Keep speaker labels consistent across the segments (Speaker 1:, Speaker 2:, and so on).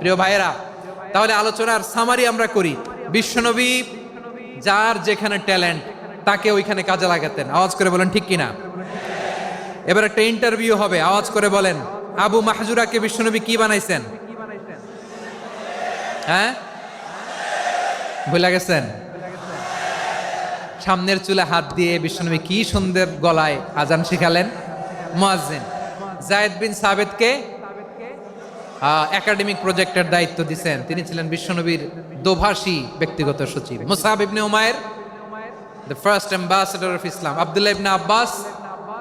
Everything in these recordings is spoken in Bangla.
Speaker 1: প্রিয় ভাইয়েরা, তাহলে আলোচনার সামারি আমরা করি। বিশ্বনবী যার যেখানে ট্যালেন্ট তাকে ওইখানে কাজে লাগাতেন। আওয়াজ করে বলেন, ঠিক কিনা? এবার একটা ইন্টারভিউ হবে। আওয়াজ করে বলেন, আবু মাহজুরাকে বিশ্বনবী কি বানাইছেন? হ্যাঁ? ভুলে গেছেন? সামনের চুলে হাত দিয়ে বিশ্বনবী কি সুন্দর গলায় আজান শিখালেন? মুয়াজ্জিন। জায়েদ বিন সাবেদকে একাডেমিক প্রজেক্টের দায়িত্ব দিছেন। তিনি ছিলেন বিশ্বনবীর দোভাষী ব্যক্তিগত সচিব। Musab ibn Umair the first ambassador of Islam Abdullah ibn Abbas,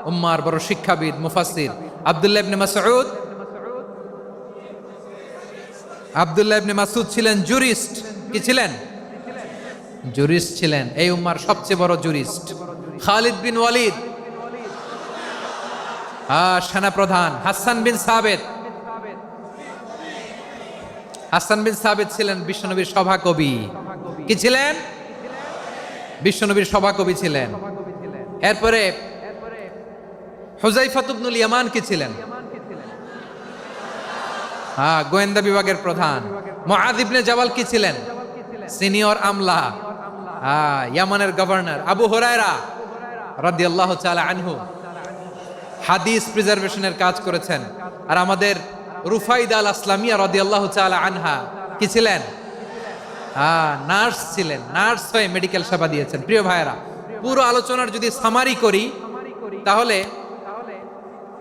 Speaker 1: উম্মার বড় শিক্ষাবিদ, মুফাসসির। আব্দুল্লাহ ইবনে মাসউদ, আব্দুল্লাহ ইবনে মাসুদ ছিলেন জুরিস্ট কি ছিলেন? জুরিস্ট ছিলেন। এই উম্মার সবচেয়ে বড় জুরিস্ট খালিদ বিন ওয়ালিদ। সেনাপ্রধান। হাসান বিন সাবেদ হাসান বিন সাবেদ ছিলেন বিশ্বনবীর সভাকবি। কি ছিলেন? বিশ্বনবীর সভাকবি ছিলেন। এরপরে হুজাইফাতুবনুল ইয়ামান কি ছিলেন? হ্যাঁ গোয়েন্দা বিভাগের প্রধান। মুআদ ইবনে জাবাল কি ছিলেন? সিনিয়র আমলা। হ্যাঁ ইয়ামানের গভর্নর। আবু হুরায়রা রাদিয়াল্লাহু তাআলা আনহু। হাদিস প্রিজার্ভেশনের কাজ করেছেন। আর আমাদের রুফাইদ আল আসলামিয়া রাদিয়াল্লাহু তাআলা আনহা। কি ছিলেন? হ্যাঁ নার্স ছিলেন, নার্স হয়ে মেডিকেল সেবা দিয়েছেন। প্রিয় ভাইয়েরা, পুরো আলোচনার যদি সামারি করি, তাহলে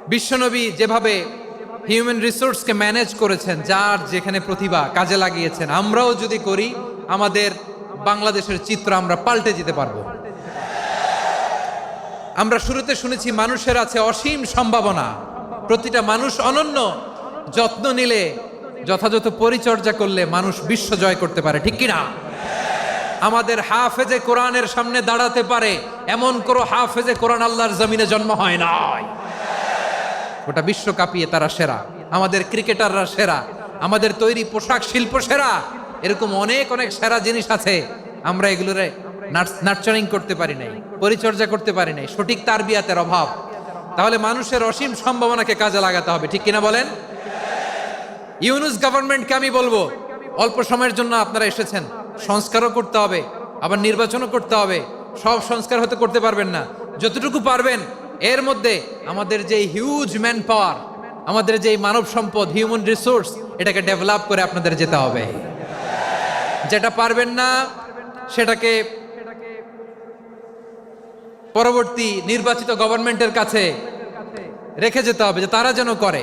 Speaker 1: বিশ্বনবী যেভাবে হিউম্যান রিসোর্সকে ম্যানেজ করেছেন, যার যেখানে প্রতিভা কাজে লাগিয়েছেন, আমরাও যদি করি, আমাদের বাংলাদেশের চিত্র আমরা পাল্টে যেতে পারব। আমরা শুরুতে শুনেছি, মানুষের আছে অসীম সম্ভাবনা। প্রতিটা মানুষ অনন্য। যত্ন নিলে, যথাযথ পরিচর্যা করলে মানুষ বিশ্ব জয় করতে পারে, ঠিক কিনা? আমাদের হাফেজে কোরআনের সামনে দাঁড়াতে পারে, এমন কোনো হাফেজে কোরআন আল্লাহর জমিনে জন্ম হয় নাই। ওটা বিশ্ব কাঁপিয়ে তারা সেরা, আমাদের ক্রিকেটাররা সেরা, আমাদের তৈরি পোশাক শিল্প সেরা, এরকম অনেক অনেক সেরা জিনিস আছে, আমরা এগুলোরে নার্চারিং করতে পারি নাই, পরিচর্যা করতে পারি নাই, সঠিক তারবিয়াতের অভাব। তাহলে মানুষের অসীম সম্ভাবনাকে কাজে লাগাতে হবে, ঠিক কিনা বলেন? ইউনুস গভর্নমেন্টকে আমি বলব, অল্প সময়ের জন্য আপনারা এসেছেন, সংস্কারও করতে হবে, আবার নির্বাচনও করতে হবে, সব সংস্কার হয়তো করতে পারবেন না। যতটুকু পারবেন, এর মধ্যে আমাদের যে হিউজ ম্যান পাওয়ার আমাদের যে মানব সম্পদ হিউম্যান রিসোর্স এটাকে ডেভেলপ করে আপনাদের যেতে হবে। যেটা পারবেন না, সেটাকে পরবর্তী নির্বাচিত গভর্নমেন্টের কাছে রেখে যেতে হবে, যে তারা যেন করে।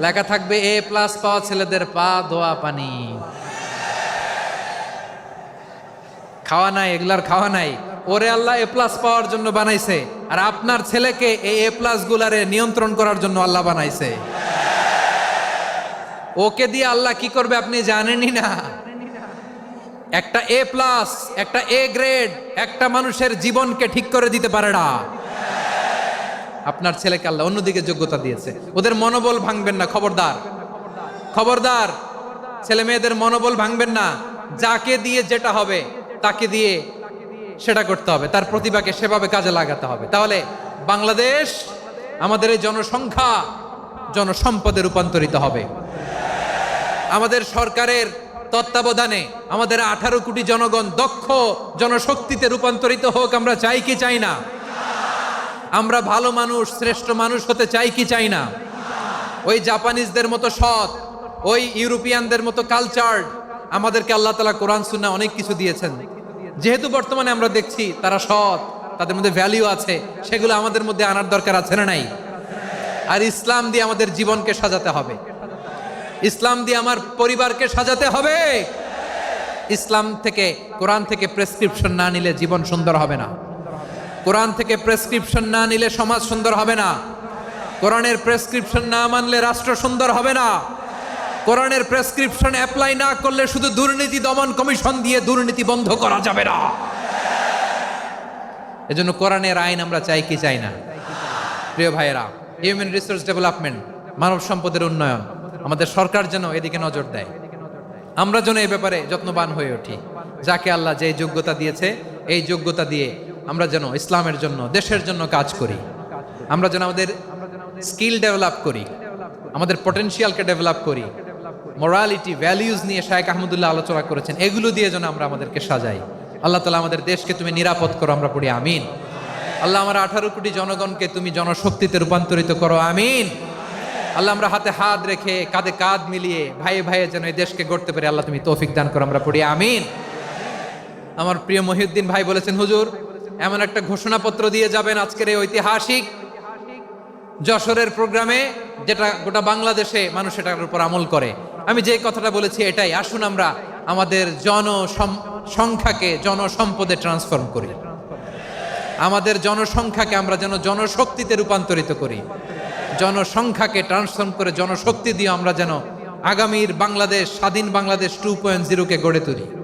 Speaker 1: লেখা থাকবে, এ প্লাস পাওয়া ছেলেদের পা ধোয়া পানি। খাওয়া নাই, এগুলার খাওয়া নাই। ওরে আল্লাহ, এ প্লাস পাওয়ার জন্য বানাইছে। আর আপনার ছেলেকে এই এ প্লাস গুলারে নিয়ন্ত্রণ করার জন্য আল্লাহ বানাইছে। ওকে দিয়ে আল্লাহ কি করবে আপনি জানেনই না। একটা এ প্লাস, একটা এ গ্রেড, একটা মানুষের জীবনকে ঠিক করে দিতে পারে না। আপনার ছেলেকে আল্লাহ অন্যদিকে যোগ্যতা দিয়েছে। ওদের মনোবল ভাঙবেন না, খবরদার। খবরদার। ছেলে মেয়েদের মনোবল ভাঙবেন না। যাকে দিয়ে যেটা হবে, তাকে দিয়ে সেটা করতে হবে। তার প্রতিভাকে সেভাবে কাজে লাগাতে হবে। তাহলে বাংলাদেশ আমাদের এই জনসংখ্যা জনসম্পদে রূপান্তরিত হবে। আমাদের সরকারের তত্ত্বাবধানে আমাদের আঠারো কোটি জনগণ দক্ষ জনশক্তিতে রূপান্তরিত হোক, আমরা চাই কি চাই না। আমরা ভালো মানুষ, শ্রেষ্ঠ মানুষ হতে চাই কি চাই না? ওই জাপানিজদের মতো সৎ, ওই ইউরোপিয়ানদের মতো কালচার্ড আমাদেরকে আল্লাহ তালা কোরআন সুন্না অনেক কিছু দিয়েছেন। যেহেতু বর্তমানে আমরা দেখছি তারা সৎ, তাদের মধ্যে ভ্যালিউ আছে, সেগুলো আমাদের মধ্যে আনার দরকার আছে না নাই? আর ইসলাম দিয়ে আমাদের জীবনকে সাজাতে হবে। ইসলাম দিয়ে আমার পরিবারকে সাজাতে হবে। ইসলাম থেকে, কোরআন থেকে প্রেসক্রিপশন না নিলে জীবন সুন্দর হবে না। কোরআন থেকে প্রেসক্রিপশন না নিলে সমাজ সুন্দর হবে না। কোরআনের প্রেসক্রিপশন না মানলে রাষ্ট্র সুন্দর হবে না। কোরআনের প্রেসক্রিপশন অ্যাপ্লাই না করলে শুধু দুর্নীতি দমন কমিশন দিয়ে দুর্নীতি বন্ধ করা যাবে না। এজন্য কোরআনের আইন আমরা চাই কি চাই না? প্রিয় ভাইয়েরা হিউম্যান রিসোর্স ডেভেলপমেন্ট মানব সম্পদের উন্নয়ন, আমাদের সরকার যেন এদিকে নজর দেয়। আমরা যেন এই ব্যাপারে যত্নবান হয়ে উঠি। যাকে আল্লাহ যে যোগ্যতা দিয়েছে, এই যোগ্যতা দিয়ে আমরা যেন ইসলামের জন্য, দেশের জন্য কাজ করি। আমরা যেন আমাদের স্কিল ডেভেলপ করি, আমাদের পটেনশিয়ালকে ডেভেলপ করি মোরালিটি ভ্যালিউজ নিয়ে শায়েক আহমদুল্লাহ আলোচনা করেছেন, এগুলো দিয়ে যেন আমরা আমাদেরকে সাজাই। আল্লাহ তালা আমাদের দেশকে তুমি নিরাপদ করো, আমরা পড়ি, আমিন। আল্লাহ আমার আঠারো কোটি জনগণকে তুমি জনশক্তিতে রূপান্তরিত করো, আমিন। আল্লাহ আমরা হাতে হাত রেখে কাঁধে কাঁধ মিলিয়ে ভাই ভাইয়ে যেন এই দেশকে গড়তে পারি আল্লাহ তুমি তৌফিক দান করো, আমরা পড়ি, আমিন। আমার প্রিয় মহিউদ্দিন ভাই বলেছেন, হুজুর এমন একটা ঘোষণাপত্র দিয়ে যাবেন আজকের এই ঐতিহাসিক যশোরের প্রোগ্রামে, যেটা গোটা বাংলাদেশে মানুষ এটার উপর আমল করে। আমি যে কথাটা বলেছি এটাই। আসুন আমরা আমাদের জন সংখ্যাকে জনসম্পদে ট্রান্সফর্ম করি। আমাদের জনসংখ্যাকে আমরা যেন জনশক্তিতে রূপান্তরিত করি। জনসংখ্যাকে ট্রান্সফর্ম করে জনশক্তি দিয়ে আমরা যেন আগামীর বাংলাদেশ, স্বাধীন বাংলাদেশ টু পয়েন্ট জিরোকে গড়ে তুলি।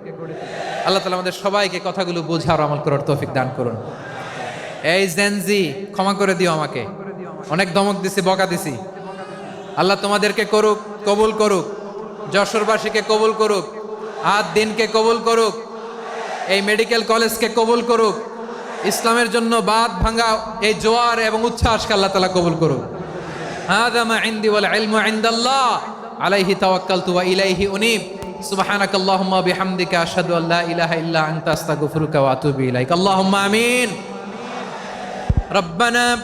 Speaker 1: আল্লাহ তালা আমাদের সবাইকে কথাগুলো বোঝার আমল করার তৌফিক দান করুন। এই জেনজি ক্ষমা করে দিও আমাকে। অনেক দমক দিছি, বকা দিছি। আল্লাহ তোমাদেরকে করুক, কবুল করুক। যশোরবাসীকে কবুল করুক। আর দিনকে কবুল করুক। এই মেডিকেল কলেজকে কবুল করুক। ইসলামের জন্য বাদ ভাঙা এই জোয়ার এবং উচ্ছ্বাসকে আল্লাহ তালা কবুল করুক। হ্যাঁ আলাইহি তাওয়াক্কালতু ওয়া ইলাইহি উনীব। سبحانك اللهم وبحمدك أشهد أن لا إله إلا أنت أستغفرك وأتوب إليك اللهم آمين ربنا